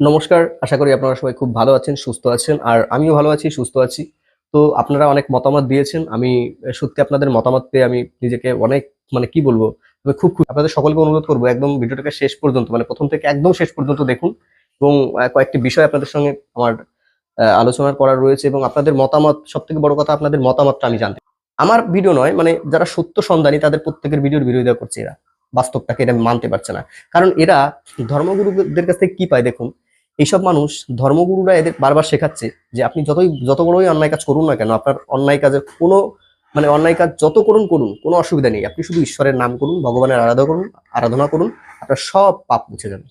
নমস্কার, আশা করি আপনারা সবাই খুব ভালো আছেন, সুস্থ আছেন, আর আমিও ভালো আছি, সুস্থ আছি। তো আপনারা অনেক মতামত দিয়েছেন, আমি সত্যি আপনাদের মতামত পেয়ে আমি নিজেকে অনেক মানে কি বলব, আমি খুব খুশি। আপনাদের সকলকে অনুরোধ করব, একদম ভিডিওটাকে শেষ পর্যন্ত মানে প্রথম থেকে একদম শেষ পর্যন্ত দেখুন, এবং কয়েকটি বিষয় আপনাদের সঙ্গে আমার আলোচনা করার রয়েছে, এবং আপনাদের মতামত সব থেকে বড় কথা আপনাদের মতামতটা আমি জানতে আমার ভিডিও নয় মানে যারা সত্য সন্ধানী, তাদের প্রত্যেকের ভিডিওর বিরোধিতা করছে এরা। বাস্তবটাকে এটা মানতে পারছে না। কারণ এরা ধর্মগুরুদের কাছ থেকে কি পায়, দেখুন এইসব মানুষ ধর্মগুরুরা এদের বারবার শেখাচ্ছে যে আপনি যতই, যত বড়ই অন্যায় কাজ করুন না কেন, আপনার অন্যায় কাজের কোনো মানে অন্যায় কাজ যত করুন করুন, কোনো অসুবিধা নেই। আপনি শুধু ঈশ্বরের নাম করুন, ভগবানের আরাধনা করুন আরাধনা করুন, আপনার সব পাপ মুছে যাবে।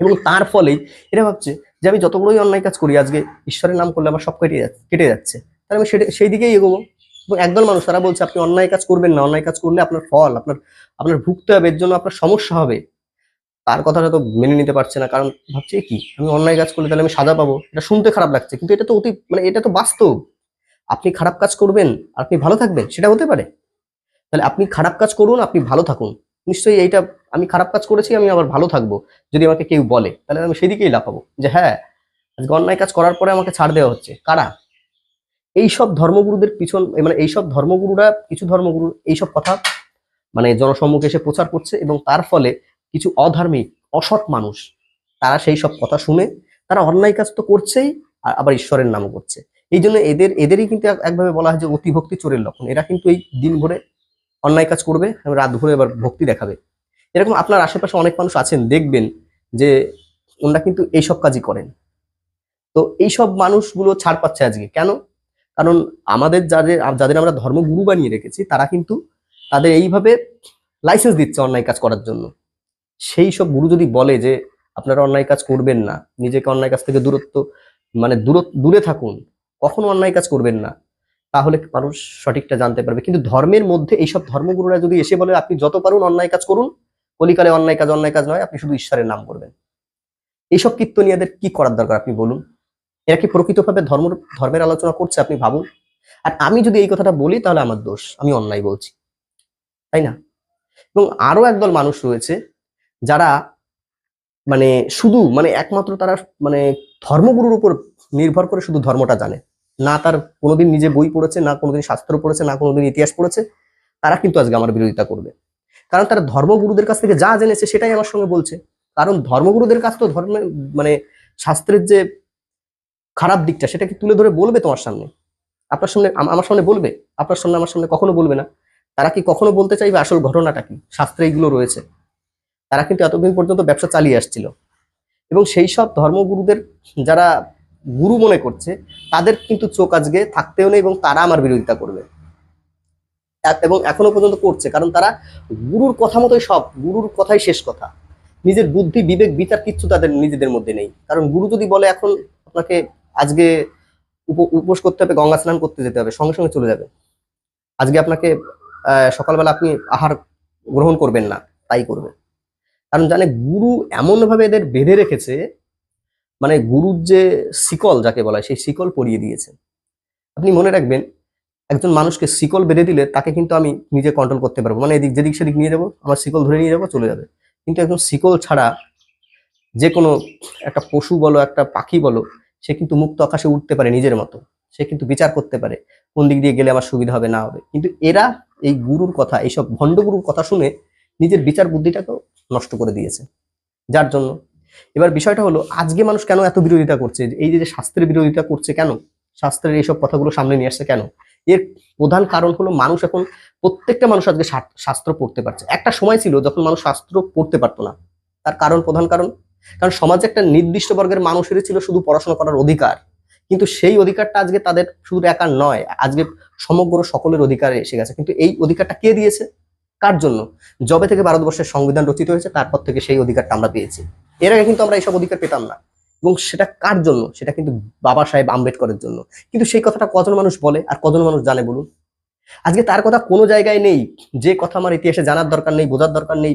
এবং তার ফলেই এরা ভাবছে যে আমি যত বড়ই অন্যায় কাজ করি, আজকে ঈশ্বরের নাম করলে আমার সব কেটে যাচ্ছে কেটে যাচ্ছে। তাহলে আমি সেটা, সেই দিকেই এগোবো। এবং একদল মানুষ, তারা বলছে, আপনি অন্যায় কাজ করবেন না, অন্যায় কাজ করলে আপনার ফল, আপনার আপনার ভুগতে হবে, এর জন্য আপনার সমস্যা হবে। তার কথাটা তো মেনে নিতে পারছে না। কারণ ভাবছে কি, আমি অন্যায় কাজ করলে তাহলে আমি সাজা পাবো। এটা শুনতে খারাপ লাগছে, কিন্তু এটা তো অতি মানে এটা তো বাস্তব। আপনি খারাপ কাজ করবেন, আর আপনি ভালো থাকবেন, সেটা হতে পারে। তাহলে আপনি খারাপ কাজ করুন, আপনি ভালো থাকুন। নিশ্চয়ই এইটা, আমি খারাপ কাজ করেছি, আমি আবার ভালো থাকব, যদি আমাকে কেউ বলে। তাহলে আমি সেদিকেই লাফাবো, যে হ্যাঁ আজকে অন্যায় কাজ করার পরে আমাকে ছাড় দেওয়া হচ্ছে। কারা? এইসব ধর্মগুরুদের পিছন মানে এইসব ধর্মগুরুরা, কিছু ধর্মগুরু এইসব কথা মানে জনসম্মুখে এসে প্রচার করছে, এবং তার ফলে কিছু অধার্মিক অসৎ মানুষ, তারা সেই সব কথা শুনে, তারা অন্যায় কাজ তো করছেই, আর আবার ঈশ্বরের নামও করছে। এই জন্য এদের, এদেরই কিন্তু একভাবে বলা হয় যে অতিভক্তি চোরের লক্ষণ। এরা কিন্তু এই দিন ভরে অন্যায় কাজ করবে রাত ভরে এবার ভক্তি দেখাবে। এরকম আপনার আশেপাশে অনেক মানুষ আছেন, দেখবেন যে ওনারা কিন্তু এইসব কাজই করেন। তো এইসব মানুষগুলো ছাড় পাচ্ছে আজকে। কেন? কারণ আমাদের যাদের যাদের আমরা ধর্মগুরু বানিয়ে রেখেছি, তারা কিন্তু তাদের এইভাবে লাইসেন্স দিচ্ছে অন্যায় কাজ করার জন্য। সেই সব গুরু যদি বলে যে আপনারা অন্যায় কাজ করবেন না, নিজেকে অন্যায় কাজ থেকে দূরত্ব মানে দূর- দূরে থাকুন, কখনো অন্যায় কাজ করবেন না, তাহলে মানুষ সঠিকটা জানতে পারবে। কিন্তু ধর্মের মধ্যে এইসব ধর্মগুরুরা যদি এসে বলে, আপনি যত পারুন অন্যায় কাজ করুন, কলিকালে অন্যায় কাজ অন্যায় কাজ নয়, আপনি শুধু ঈশ্বরের নাম করবেন। এইসব কীর্তনিয়াদের কি করার দরকার, আপনি বলুন? এরা কি প্রকৃতভাবে ধর্ম, ধর্মের আলোচনা করছে, আপনি ভাবুন? আর আমি যদি এই কথাটা বলি, তাহলে আমার দোষ, আমি অন্যায় বলছি। তাই না? এবং আরও একদল মানুষ রয়েছে যারা মানে শুধু মানে একমাত্র তারা মানে ধর্মগুরুর উপর নির্ভর করে শুধু ধর্মটা জানে। না তার কোনোদিন নিজে বই পড়েছে, না কোনোদিন শাস্ত্র পড়েছে, না কোনোদিন ইতিহাস পড়েছে, তারা কিন্তু আজকে আমার বিরোধিতা করবে। কারণ তারা ধর্মগুরুদের কাছ থেকে যা জেনেছে সেটাই আমার সঙ্গে বলছে। কারণ ধর্মগুরুদের কাছ তো ধর্মের মানে শাস্ত্রের যে খারাপ দিকটা সেটা কি তুলে ধরে বলবে তোমার সামনে। আপনার সামনে আমার সামনে বলবে? আপনার সামনে আমার সামনে কখনো বলবে না? তারা কি কখনো বলতে চাইবে আসল ঘটনাটা কি? শাস্ত্রে এইগুলো রয়েছে। তারা কিন্তু এতদিন পর্যন্ত ব্যবসা চালিয়ে আসছিল। এবং সেই সব ধর্মগুরুদের যারা গুরু মনে করছে, তাদের কিন্তু চোখ আজকে থাকতেও নেই এবং তারা আমার বিরোধিতা করবে। এবং এখনও পর্যন্ত করছে, কারণ তারা গুরুর কথা মতোই সব, গুরুর কথাই শেষ কথা। নিজের বুদ্ধি, বিবেক, বিচার কিচ্ছু তাদের নিজেদের মধ্যে নেই। কারণ গুরু যদি বলে, এখন আপনাকে আজকে উপ- উপোস করতে হবে, গঙ্গা স্নান করতে যেতে হবে, সঙ্গে সঙ্গে চলে যাবে। আজকে আপনাকে সকালবেলা আপনি আহার গ্রহণ করবেন না, তাই করবে। কারণ জানে গুরু এমন ভাবে এদের বেঁধে রেখেছে মানে গুরুর যে শিকল যাকে বলা হয়, সেই শিকল পরিয়ে দিয়েছে। আপনি মনে রাখবেন, একজন মানুষকে শিকল বেঁধে দিলে তাকে কিন্তু আমি নিজে কন্ট্রোল করতে পারব। মানে এদিক যেদিক সেদিক নিয়ে যাব, আমার শিকল ধরে নিয়ে যাব, চলে যাবে। কিন্তু একজন শিকল ছাড়া যে কোনো একটা পশু বলো, একটা পাখি বলো, সে কিন্তু মুক্ত আকাশে উঠতে পারে নিজের মতো। সে কিন্তু বিচার করতে পারে, কোন দিক দিয়ে গেলে আমার সুবিধা হবে, না হবে। কিন্তু এরা এই গুরুর কথা, এইসব ভণ্ড গুরুর কথা শুনে নিজের বিচার বুদ্ধিটাকেও নষ্ট করে দিয়েছে। যার জন্য। এবার বিষয়টা হলো, আজকে মানুষ কেন এত বিরোধিতা করছে? এই যে শাস্ত্রের বিরোধিতা করছে কেন? শাস্ত্রের এইসব কথাগুলো সামনে নিয়ে আসছে কেন? এর প্রধান কারণ হলো, মানুষ এখন প্রত্যেকটা মানুষ আজকে শাস্ত্র পড়তে পারছে। একটা সময় ছিল যখন মানুষ শাস্ত্র পড়তে পারতো না। তার কারণ, প্রধান কারণ? কারণ সমাজে একটা নির্দিষ্ট বর্গের মানুষেরই ছিল শুধু পড়াশোনা করার অধিকার। কিন্তু সেই অধিকারটা আজকে তাদের শুধু একার নয়, আজকে সমগ্র সকলের অধিকারে এসে গেছে। কিন্তু এই অধিকারটা কে দিয়েছে? কার জন্য? যবে থেকে ভারতবর্ষের সংবিধান রচিত হয়েছে, তারপর থেকে সেই অধিকারটা আমরা পেয়েছি। এর আগে কিন্তু আমরা এইসব অধিকার পেতাম না। এবং সেটা কার জন্য? সেটা কিন্তু বাবা সাহেব আম্বেদকরের জন্য। কিন্তু সেই কথাটা কজন মানুষ বলে আর কজন মানুষ জানে বলুন? আজকে তার কথা কোনো জায়গায় নেই। যে কথা আমার ইতিহাসে জানার দরকার নেই, বোঝার দরকার নেই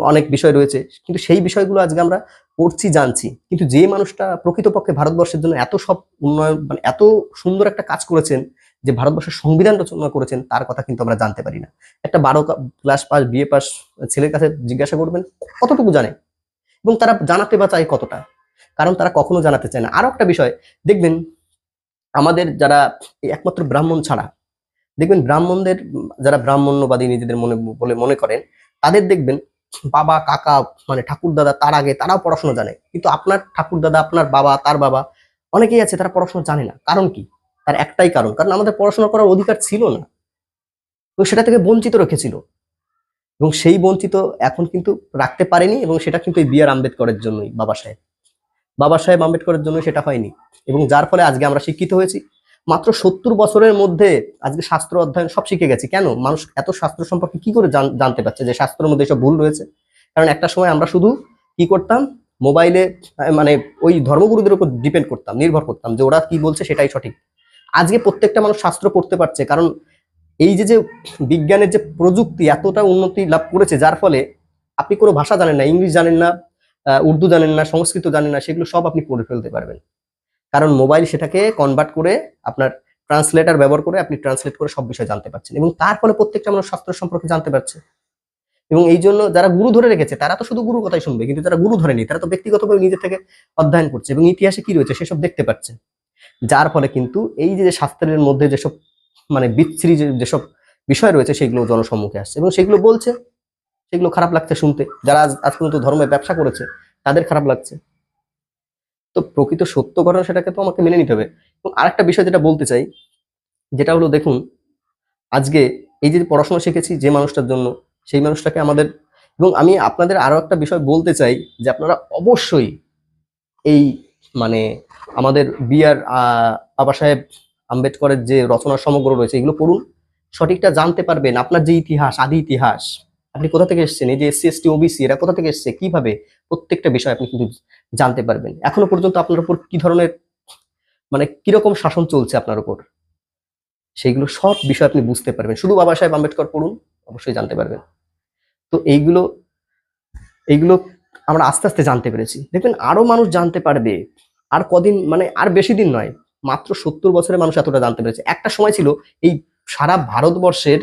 অনেক বিষয় রয়েছে। কিন্তু সেই বিষয়গুলো আজকে আমরা পড়ছি, জানছি। কিন্তু যে মানুষটা প্রকৃতপক্ষে ভারতবর্ষের জন্য এত সব উন্নয়ন মানে এত সুন্দর একটা কাজ করেছেন যে ভারতবর্ষের সংবিধান রচনা করেছেন, তার কথা কিন্তু আমরা জানতে পারি না। একটা বারো ক্লাস পাস বিএ পাস ছেলের কাছে জিজ্ঞাসা করবেন, কতটুকু জানে? এবং তারা জানাতে বা চায় কতটা? কারণ তারা কখনো জানাতে চায় না। আরও একটা বিষয়, দেখবেন আমাদের যারা একমাত্র ব্রাহ্মণ ছাড়া, দেখবেন ব্রাহ্মণদের, যারা ব্রাহ্মণ্যবাদী নিজেদের মনে, বলে মনে করেন, তাদের দেখবেন বাবা, কাকা মানে ঠাকুর দাদা, তার আগে তারাও পড়াশোনা জানে। কিন্তু আপনার ঠাকুর দাদা, আপনার বাবা, তার বাবা, অনেকেই আছে, তারা পড়াশোনা জানে না। কারণ কি? তার একটাই কারণ কারণ আমাদের পড়াশোনা করার অধিকার ছিল না। এবং সেটা থেকে বঞ্চিত রেখেছিল। এবং সেই বঞ্চিত এখন কিন্তু রাখতে পারেনি এবং সেটা কিন্তু এই বি আর আম্বেদকরের জন্যই, বাবা সাহেব। বাবা সাহেব আম্বেদকরের জন্য সেটা হয়নি। এবং যার ফলে আজকে আমরা শিক্ষিত হয়েছি। মাত্র সত্তর বছরের মধ্যে আজকে শাস্ত্র অধ্যয়ন সব শিখে গেছি। কেন? মানুষ এত শাস্ত্র সম্পর্কে কি করে জানতে পারছে যে শাস্ত্রের মধ্যে এসব ভুল রয়েছে? কারণ একটা সময় আমরা শুধু কি করতাম? মোবাইলে মানে ওই ধর্মগুরুদের উপর ডিপেন্ড করতাম, নির্ভর করতাম যে ওরা কি বলছে সেটাই সঠিক। আজকে প্রত্যেকটা মানুষ শাস্ত্র পড়তে পারছে। কারণ এই যে যে বিজ্ঞানের যে প্রযুক্তি এতটা উন্নতি লাভ করেছে, যার ফলে আপনি কোনো ভাষা জানেন না, ইংলিশ জানেন না উর্দু জানেন না, সংস্কৃত জানেন না, সেগুলো সব আপনি পড়ে ফেলতে পারবেন। কারণ মোবাইল সেটাকে কনভার্ট করে আপনার ট্রান্সলেটার ব্যবহার করে আপনি ট্রান্সলেট করে সব বিষয় জানতে পারছেন এবং তার ফলে প্রত্যেকটা মানুষ শাস্ত্র সম্পর্কে জানতে পারছে। এবং এই জন্য যারা গুরু ধরে রেখেছে, তারা তো শুধু গুরুর কথাই শুনবে, কিন্তু যারা গুরু ধরেনি, তারা তো ব্যক্তিগতভাবে নিজে থেকে অধ্যয়ন করছে এবং ইতিহাসে কি রয়েছে সেসব দেখতে পাচ্ছে। যার ফলে কিন্তু এই যে শাস্ত্রের মধ্যে যেসব মানে বিচ্ছিরি যেসব বিষয় রয়েছে সেগুলো জনসম্মুখে আসছে এবং সেগুলো বলছে, সেগুলো খারাপ লাগছে শুনতে। যারা আজ পর্যন্ত ধর্মে ব্যবসা করেছে, তাদের খারাপ লাগছে। তো প্রকৃত সত্য ঘটনা সেটাকে তো আমাকে মেনে নিতে হবে। এবং আরেকটা বিষয় যেটা বলতে চাই, যেটা হলো দেখুন, আজকে এই যে পড়াশোনা শিখেছি যে মানুষটার জন্য, সেই মানুষটাকে আমাদের, এবং আমি আপনাদের আরও একটা বিষয় বলতে চাই যে আপনারা অবশ্যই এই মানে আমাদের বিআর বাবা সাহেব আম্বেদকরের যে রচনা সমগ্র রয়েছে, এগুলো পড়ুন। সঠিকটা জানতে পারবেন। আপনার যে ইতিহাস, আদি ইতিহাস, আপনি কোথা থেকে এসেছেন? এই যে এসসি, এসটি, ওবিসি, এরা কোথা থেকে এসছে? কীভাবে? প্রত্যেকটা বিষয় আপনি কিন্তু জানতে পারবেন। এখনও পর্যন্ত আপনার উপর কি ধরনের মানে কীরকম শাসন চলছে আপনার উপর? সেইগুলো সব বিষয় আপনি বুঝতে পারবেন। শুধু বাবা সাহেব আম্বেদকর পড়ুন, অবশ্যই জানতে পারবেন। তো এইগুলো এইগুলো আমরা আস্তে আস্তে জানতে পেরেছি। দেখবেন আরও মানুষ জানতে পারবে, আর কদিন মানে আর বেশি দিন নয়, মাত্র সত্তর বছরের মানুষ এতটা জানতে পেরেছে। একটা সময় ছিল এই সারা ভারতবর্ষের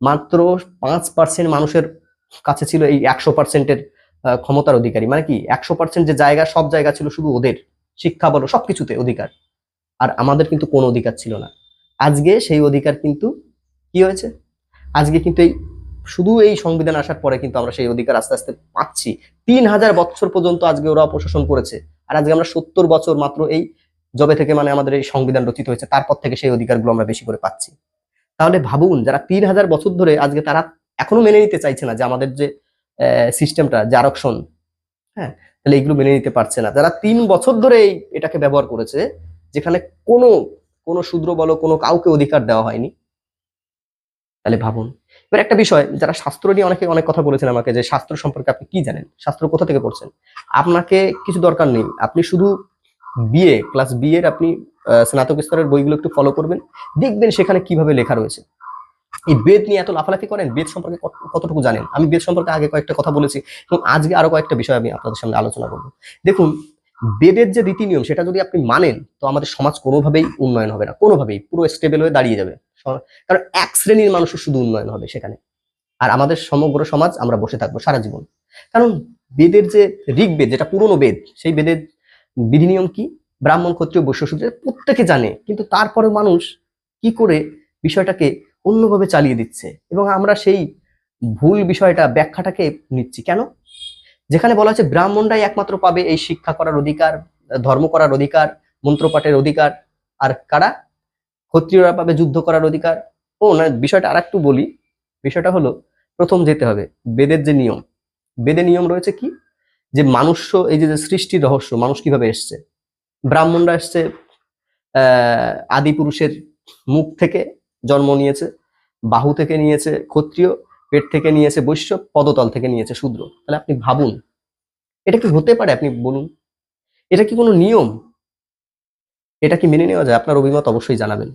মাত্র পাঁচ পার্সেন্ট মানুষের কাছে ছিল এই একশো পার্সেন্টের ক্ষমতার অধিকারী। মানে কি, একশো পার্সেন্ট যে জায়গা, সব জায়গা ছিল শুধু ওদের। শিক্ষা বলো, সবকিছুতে অধিকার। আর আমাদের কিন্তু কোনো অধিকার ছিল না। আজকে সেই অধিকার কিন্তু কি হয়েছে? আজকে কিন্তু এই শুধু এই সংবিধান আসার পরে কিন্তু আমরা সেই অধিকার আস্তে আস্তে পাচ্ছি। তিন হাজার বছর পর্যন্ত আজকে ওরা প্রশাসন করেছে। আর আজকে আমরা সত্তর বছর মাত্র এই জবে থেকে মানে আমাদের এই সংবিধান রচিত হয়েছে, তারপর থেকে সেই অধিকারগুলো আমরা বেশি করে পাচ্ছি। তাহলে ভাবুন, যারা তিন হাজার বছর ধরে আজকে তারা এখনও মেনে নিতে চাইছে না যে আমাদের যে সিস্টেমটা যে আরক্ষণ হ্যাঁ তাহলে এগুলো মেনে নিতে পারছে না। যারা তিন বছর ধরে এটাকে ব্যবহার করেছে, যেখানে কোনো কোনো শূদ্র বলো কোনো কাউকে অধিকার দেওয়া হয়নি তাহলে ভাবুন। এবার একটা বিষয়, যারা শাস্ত্র নিয়ে অনেকে অনেক কথা বলেছেন আমাকে যে শাস্ত্র সম্পর্কে আপনি কি জানেন? শাস্ত্র কোথা থেকে পড়ছেন? আপনাকে কিছু দরকার নেই। আপনি শুধু বিএ ক্লাস বি এর আপনি স্নাতক স্তরের বইগুলো একটু ফলো করবেন। দেখবেন সেখানে কীভাবে লেখা রয়েছে। এই বেদ নিয়ে এত লাফালাফি করেন? বেদ সম্পর্কে কতটুকু জানেন? আমি বেদ সম্পর্কে আগে কয়েকটা কথা বলেছি এবং আজকে আরও কয়েকটা বিষয় আমি আপনাদের সামনে আলোচনা করব। দেখুন, বেদের যে রীতি নিয়ম সেটা যদি আপনি মানেন, তো আমাদের সমাজ কোনোভাবেই উন্নয়ন হবে না। কোনোভাবেই। পুরো স্টেবল হয়ে দাঁড়িয়ে যাবে। কারণ এক শ্রেণির মানুষের শুধু উন্নয়ন হবে সেখানে। আর আমাদের সমগ্র সমাজ আমরা বসে থাকব সারা জীবন। কারণ বেদের যে ঋগ্বেদ, যেটা পুরনো বেদ, সেই বেদের বিধি নিয়ম কি? ব্রাহ্মণ, ক্ষত্রিয়, বৈশ্য প্রত্যেকে জানে। কিন্তু তারপরে মানুষ কি করে বিষয়টাকে অন্যভাবে চালিয়ে দিচ্ছে? এবং আমরা সেই ভুল বিষয়টা, ব্যাখ্যাটাকে নিচ্ছি কেন? যেখানে বলা হচ্ছে ব্রাহ্মণরাই একমাত্র পাবে এই শিক্ষা করার অধিকার, ধর্ম করার অধিকার, মন্ত্রপাঠের অধিকার। আর কারা? ক্ষত্রিয়রা পাবে যুদ্ধ করার অধিকার। ও, না, বিষয়টা আর একটু বলি। বিষয়টা হলো, প্রথম যেতে হবে, বেদের যে নিয়ম। বেদে নিয়ম রয়েছে কি? যে মানুষ এই যে সৃষ্টির রহস্য, মানুষ কীভাবে এসছে? ব্রাহ্মণরা এসছে আদি পুরুষের মুখ থেকে জন্ম নিয়েছে, বাহু থেকে নিয়েছে ক্ষত্রিয়, পেট থেকে নিয়েছে বৈশ্য, পদতল থেকে নিয়েছে শূদ্র। তাহলে আপনি ভাবুন, এটা কি হতে পারে আপনি বলুন? এটা কি কোনো নিয়ম? এটা কি মেনে নেওয়া যায়? আপনার অভিমত অবশ্যই জানাবেন।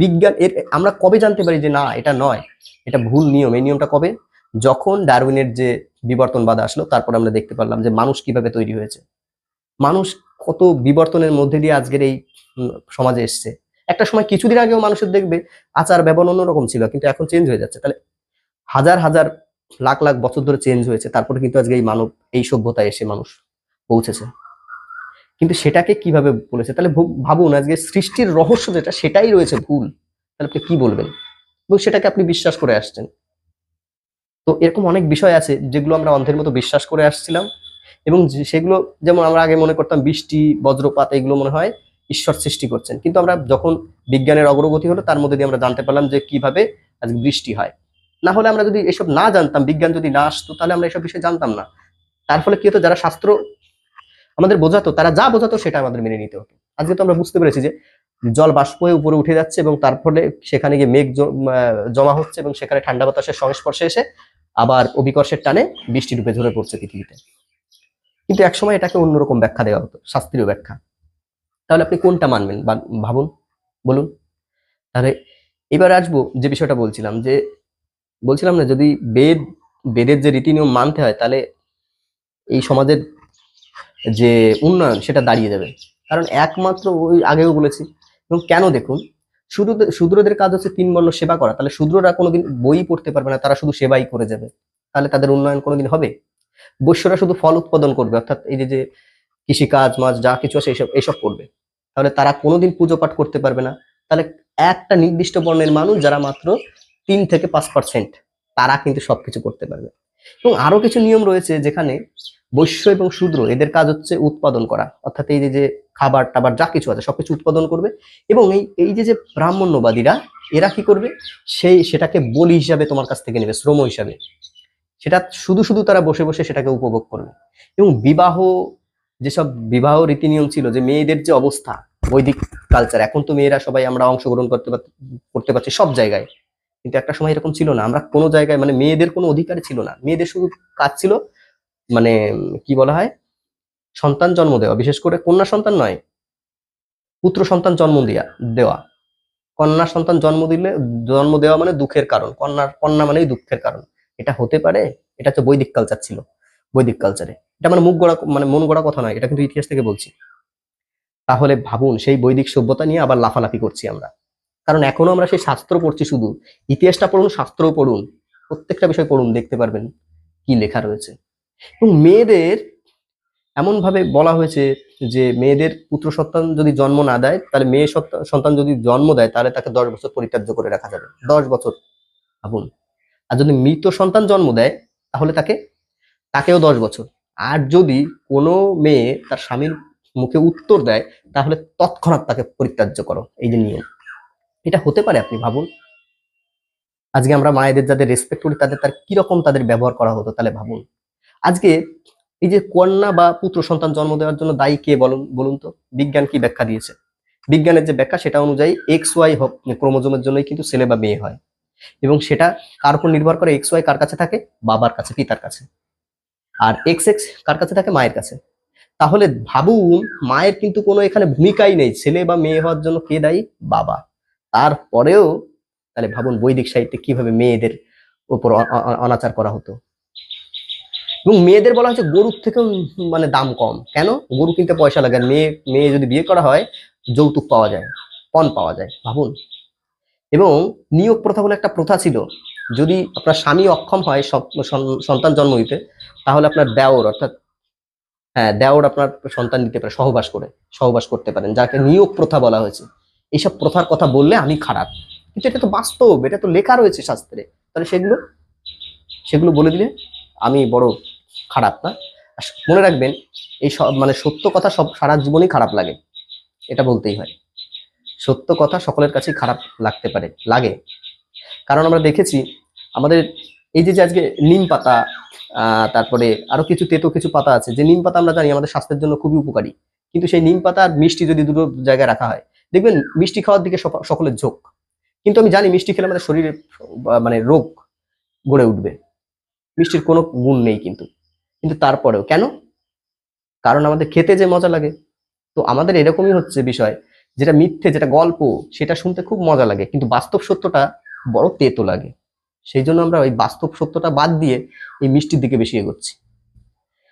বিজ্ঞান এর, আমরা কবে জানতে পারি যে না, এটা নয়? এটা ভুল নিয়ম। এই নিয়মটা কবে? যখন ডারউইনের যে বিবর্তনবাদ আসলো, তারপর আমরা দেখতে পারলাম যে মানুষ কীভাবে তৈরি হয়েছে। মানুষ কত বিবর্তনের মধ্যে দিয়ে আজকের এই সমাজে এসছে। একটা সময় কিছুদিন আগেও মানুষের দেখবে আচার ব্যবহার অন্যরকম ছিল, কিন্তু এখন চেঞ্জ হয়ে যাচ্ছে। তাহলে হাজার হাজার লাখ লাখ বছর ধরে চেঞ্জ হয়েছে, তারপরে কিন্তু আজকে এই মানব, এই সভ্যতায় এসে মানুষ পৌঁছেছে। কিন্তু সেটাকে কীভাবে বলেছে? তাহলে ভাবুন, আজকে সৃষ্টির রহস্য যেটা, সেটাই রয়েছে ভুল। তাহলে আপনি কি বলবেন? এবং সেটাকে আপনি বিশ্বাস করে আসছেন। তো এরকম অনেক বিষয় আছে যেগুলো আমরা অন্ধের মতো বিশ্বাস করে আসছিলাম। এবং সেগুলো, যেমন আমরা আগে মনে করতাম বৃষ্টি, বজ্রপাত, এগুলো মনে হয় ঈশ্বর সৃষ্টি করছেন। কিন্তু আমরা যখন বিজ্ঞানের অগ্রগতি হলো, তার মধ্যে দিয়ে আমরা জানতে পারলাম যে কীভাবে আজকে বৃষ্টি হয়। না হলে আমরা যদি এসব না জানতাম, বিজ্ঞান যদি না আসতো, তাহলে আমরা এসব বিষয়ে জানতাম না। তার ফলে কি হতো, যারা শাস্ত্র আমাদের বোঝাতো, তারা যা বোঝাতো সেটা আমাদের মেনে নিতে হতো। আজকে তো আমরা বুঝতে পেরেছি যে জল বাষ্প হয়ে উপরে উঠে যাচ্ছে এবং তার ফলে সেখানে গিয়ে মেঘ জমা হচ্ছে এবং সেখানে ঠান্ডা বাতাসের সংস্পর্শে এসে আবার অভিকর্ষের টানে বৃষ্টি রূপে ঝরে পড়ছে পৃথিবীতে। কিন্তু একসময় এটাকে অন্যরকম ব্যাখ্যা দেওয়া হতো, শাস্ত্রীয় ব্যাখ্যা। তাহলে আপনি কোনটা মানবেন? বা ভাবুন, বলুন। তাহলে এবার আসব যে বিষয়টা বলছিলাম, যে বলছিলাম না, যদি বেদ, বেদের যে রীতি নিয়ম মানতে হয়, তাহলে এই সমাজের যে উন্নয়ন, সেটা দাঁড়িয়ে যাবে। কারণ একমাত্র ওই আগেও বলেছি, এবং কেন দেখুন, শুধু শূদ্রদের কাজ হচ্ছে তিন বর্ণ সেবা করা। তাহলে শূদ্ররা কোনোদিন বই পড়তে পারবে না, তারা শুধু সেবাই করে যাবে। তাহলে তাদের উন্নয়ন কোনোদিন হবে? বৈশ্যরা শুধু ফল উৎপাদন করবে, অর্থাৎ এই যে যে কৃষিকাজ, মাছ, যা কিছু আছে এইসব এইসব করবে। তাহলে তারা কোনোদিন পুজো পাঠ করতে পারবে না। তাহলে একটা নির্দিষ্ট বর্ণের মানুষ যারা মাত্র তিন থেকে পাঁচ পার্সেন্ট তারা কিন্তু সবকিছু করতে পারবে। এবং আরও কিছু নিয়ম রয়েছে যেখানে বৈশ্য এবং শূদ্র, এদের কাজ হচ্ছে উৎপাদন করা। অর্থাৎ এই যে খাবার, টাবার যা কিছু আছে, সবকিছু উৎপাদন করবে এবং এই এই যে যে ব্রাহ্মণ্যবাদীরা, এরা কি করবে? সেই, সেটাকে বলি হিসাবে তোমার কাছ থেকে নেবে, শ্রম হিসাবে। সেটা শুধু শুধু তারা বসে বসে সেটাকে উপভোগ করবে। এবং বিবাহ, যেসব বিবাহ রীতি নিয়ম ছিল, যে মেয়েদের যে অবস্থা, বৈদিক কালচার এখন তো মেয়েরা সবাই আমরা অংশগ্রহণ করতে করতে পারছি সব জায়গায়। কিন্তু একটা সময় এরকম ছিল না। আমরা কোনো জায়গায় মানে মেয়েদের কোনো অধিকার ছিল না। মেয়েদের শুধু কাজ ছিল মানে কি বলা হয়? সন্তান জন্ম দেওয়া। বিশেষ করে কন্যা সন্তান নয়, পুত্র সন্তান জন্ম দেওয়া দেওয়া। কন্যা সন্তান জন্ম দিলে, জন্ম দেওয়া মানে দুঃখের কারণ। কন্যার কন্যা মানেই দুঃখের কারণ। এটা হতে পারে, এটা হচ্ছে বৈদিক কালচার ছিল, বৈদিক কালচারে এটা মানে মুখ গড়া মানে মন গড়া কথা নয়, এটা কিন্তু ইতিহাস থেকে বলছি। তাহলে ভাবুন, সেই বৈদিক সভ্যতা নিয়ে আবার লাফালাফি করছি আমরা। কারণ এখনও আমরা সেই শাস্ত্র পড়ছি শুধু। ইতিহাসটা পড়ুন, শাস্ত্রও পড়ুন। প্রত্যেকটা বিষয় পড়ুন, দেখতে পারবেন কি লেখা রয়েছে। এবং মেয়েদের এমন ভাবে বলা হয়েছে যে মেয়েদের পুত্র সন্তান যদি জন্ম না দেয়, তাহলে মেয়ে সন্তা- সন্তান যদি জন্ম দেয়, তাহলে তাকে দশ বছর পরিত্যাজ্য করে রাখা যাবে। দশ বছর ভাবুন। আর যদি মৃত সন্তান জন্ম দেয়, তাহলে তাকে, তাকেও দশ বছর। আর যদি কোনো মেয়ে তার স্বামীর মুখে উত্তর দেয়, তাহলে তৎক্ষণাৎ তাকে পরিত্যাজ্য করো। এই যে নিয়ম। এটা হতে পারে আপনি ভাবুন। আজকে আমরা মায়েদের যাদের রেসপেক্ট করি, তাদের তার কীরকম তাদের ব্যবহার করা হতো, তাহলে ভাবুন। আজকে এই যে কন্যা বা পুত্র সন্তান জন্ম দেওয়ার জন্য দায়ী কে বলুন বলুন তো? বিজ্ঞান কি ব্যাখ্যা দিয়েছে? বিজ্ঞানের যে ব্যাখ্যা, সেটা অনুযায়ী এক্স ওয়াই ক্রোমোজোমের জন্যই কিন্তু ছেলে বা মেয়ে হয়। এবং সেটা কার উপর নির্ভর করে? এক্স ওয়াই কার কাছে থাকে? বাবার কাছে, পিতার কাছে। আর এক্স এক্স কার কাছে থাকে? মায়ের কাছে। তাহলে ভাবুন, মায়ের কিন্তু কোনো এখানে ভূমিকাই নেই। ছেলে বা মেয়ে হওয়ার জন্য কে দায়ী? বাবা। তারপরেও, তাহলে ভাবুন বৈদিক সাহিত্যে কীভাবে মেয়েদের অ- অনাচার করা হতো? এবং মেয়েদের বলা হচ্ছে গরুর থেকেও মানে দাম কম। কেন? গরু কিনতে পয়সা লাগে। মেয়ে মেয়ে যদি বিয়ে করা হয়, যৌতুক পাওয়া যায়, পণ পাওয়া যায়, ভাবুন। এবং নিয়োগ প্রথা বলে একটা প্রথা ছিল, যদি আপনার স্বামী অক্ষম হয় সন্তান জন্ম দিতে তাহলে আপনার দেওর, অর্থাৎ হ্যাঁ দেওর আপনার সন্তান দিতে পারে, সহবাস করে, সহবাস করতে পারেন, যাকে নিয়োগ প্রথা বলা হয়েছে। এইসব প্রথার কথা বললে আমি খারাপ। কিন্তু এটা তো বাস্তব, এটা তো লেখা রয়েছে শাস্ত্রে। তাহলে সেগুলো সেগুলো বলে দিলে আমি বড় খারাপ না। মনে রাখবেন, এই সব মানে সত্য কথা সব, সারা জীবনই খারাপ লাগে। এটা বলতেই হয়। সত্য কথা সকলের কাছেই খারাপ লাগতে পারে, লাগে। কারণ আমরা দেখেছি, আমাদের এই যে যে আজকে নিম পাতা তারপরে আরও কিছু তেতো কিছু পাতা আছে, যে নিম পাতা আমরা জানি আমাদের স্বাস্থ্যের জন্য খুবই উপকারী। কিন্তু সেই নিম পাতা আর মিষ্টি যদি দুটো জায়গায় রাখা হয়, দেখবেন মিষ্টি খাওয়ার দিকে সক- সকলের ঝোঁক। কিন্তু আমি জানি মিষ্টি খেলে আমাদের শরীরে মানে রোগ গড়ে উঠবে। মিষ্টির কোনো গুণ নেই কিন্তু। কিন্তু তারপরেও। কেন? কারণ আমাদের খেতে যে মজা লাগে। তো আমাদের এরকমই হচ্ছে বিষয়। যেটা মিথ্যে, যেটা গল্প, সেটা শুনতে খুব মজা লাগে। কিন্তু বাস্তব সত্যটা বড় তেতো লাগে। সেই জন্য আমরা ওই বাস্তব সত্যটা বাদ দিয়ে এই মিষ্টির দিকে বেশি এগোচ্ছি।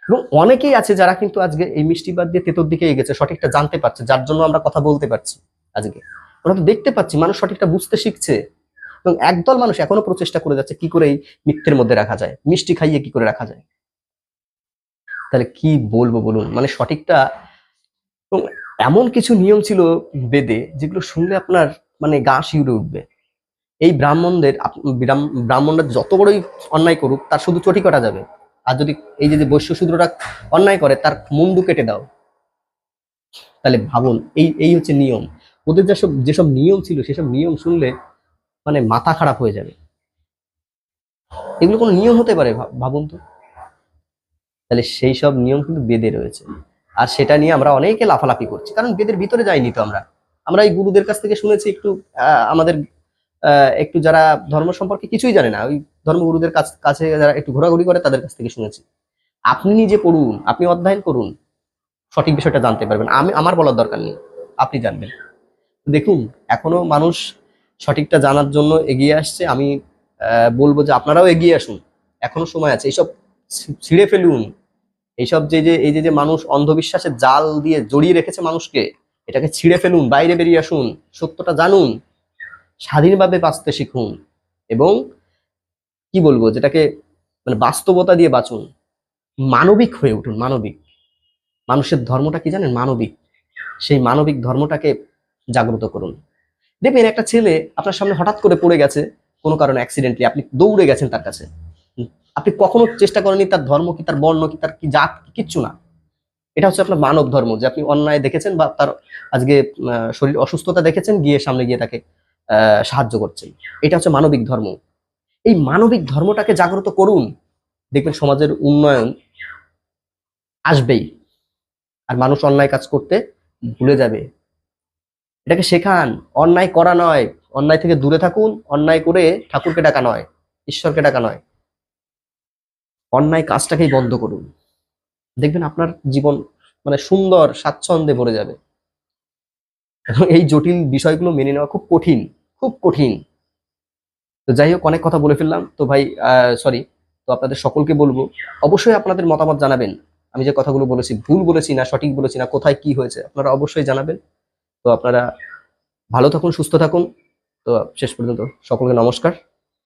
এবং অনেকেই আছে যারা কিন্তু আজকে এই মিষ্টি বাদ দিয়ে তেতোর দিকে এগেছে, সঠিকটা জানতে পারছে, যার জন্য আমরা কথা বলতে পারছি আজকে। আমরা তো দেখতে পাচ্ছি, মানুষ সঠিকটা বুঝতে শিখছে। এবং একদল মানুষ এখনও প্রচেষ্টা করে যাচ্ছে কি করে এই মিথ্যের মধ্যে রাখা যায়, মিষ্টি খাইয়ে কি করে রাখা যায়। তাহলে কি বলব বলুন? মানে সঠিকটা এবং এমন কিছু নিয়ম ছিল বেদে যেগুলো শুনলে আপনার মানে গা শিউরে উঠবে। এই ব্রাহ্মণদের ব্রাহ্মণরা যত বড়ই অন্যায় করুক, তার শুধু চটি কাটা যাবে। আর যদি এই যে বৈশ্য শূদ্ররা অন্যায় করে, তার মুন্ডু কেটে দাও। তাহলে ভাবুন, এই এই হচ্ছে নিয়ম। ওদের যেসব যেসব নিয়ম ছিল, সেসব নিয়ম শুনলে মানে মাথা খারাপ হয়ে যাবে। এগুলো কোনো নিয়ম হতে পারে ভাব- ভাবুন তো। তাহলে সেই সব নিয়ম কিন্তু বেদে রয়েছে। আর সেটা নিয়ে আমরা অনেকে লাফালাফি করছি, কারণ বেদের ভিতরে যাইনি তো আমরা। আমরা এই গুরুদের কাছ থেকে শুনেছি একটু আমাদের একটু যারা ধর্ম সম্পর্কে কিছুই জানে না, ওই ধর্মগুরুদের কাছ, কাছে যারা একটু ঘোরাঘুরি করে তাদের কাছ থেকে শুনেছি। আপনি নিজে পড়ুন, আপনি অধ্যয়ন করুন, সঠিক বিষয়টা জানতে পারবেন। আমি, আমার বলার দরকার নেই, আপনি জানবেন। দেখুন, এখনও মানুষ সঠিকটা জানার জন্য এগিয়ে আসছে। আমি বলব যে আপনারাও এগিয়ে আসুন। এখনও সময় আছে, এইসব ছিঁড়ে ফেলুন। এইসব যে যে, এই যে যে মানুষ অন্ধবিশ্বাসে জাল দিয়ে জড়িয়ে রেখেছে মানুষকে, এটাকে ছিঁড়ে ফেলুন, বাইরে বেরিয়ে আসুন, সত্যটা জানুন, স্বাধীনভাবে বাঁচতে শিখুন এবং কি বলব, যেটাকে মানে বাস্তবতা দিয়ে বাঁচুন, মানবিক হয়ে উঠুন, মানবিক। মানুষের ধর্মটা কি জানেন? মানবিক। সেই মানবিক ধর্মটাকে জাগ্রত করুন। দেখবেন একটা ছেলে আপনার সামনে হঠাৎ করে পড়ে গেছে, কোনো কারণে অ্যাক্সিডেন্টলি আপনি দৌড়ে গেছেন তার কাছে। আপনি কখনো চেষ্টা করেননি তার ধর্ম কি, তার বর্ণ কি, তার কি জাত কিচ্ছু না। এটা হচ্ছে আপনার মানব ধর্ম যে আপনি অন্যায় দেখেছেন বা তার আজকে শরীর অসুস্থতা দেখেছেন, গিয়ে সামনে গিয়ে তাকে সাহায্য করছেন। এটা হচ্ছে মানবিক ধর্ম। এই মানবিক ধর্মটাকে জাগ্রত করুন। দেখবেন সমাজের উন্নয়ন আসবেই। আর মানুষ অন্যায় কাজ করতে ভুলে যাবে। এটাকে শেখান। অন্যায় করা নয়। অন্যায় থেকে দূরে থাকুন। অন্যায় করে ঠাকুরকে ডাকা নয়। ঈশ্বরকে ডাকা নয়। অন্যায় কাজটাকেই বন্ধ করুন। দেখবেন আপনার জীবন মানে সুন্দর স্বাচ্ছন্দ্যে ভরে যাবে। এবং এই জটিল বিষয়গুলো মেনে নেওয়া খুব কঠিন খুব কঠিন। তো যাই হোক, অনেক কথা বলে ফেললাম। তো ভাই সরি তো আপনাদের সকলকে বলব, অবশ্যই আপনাদের মতামত জানাবেন। আমি যে কথাগুলো বলেছি, ভুল বলেছি না, সঠিক বলেছি না, কোথায় কি হয়েছে, আপনারা অবশ্যই জানাবেন। তো আপনারা ভালো থাকুন, সুস্থ থাকুন। তো শেষ পর্যন্ত সকলকে নমস্কার।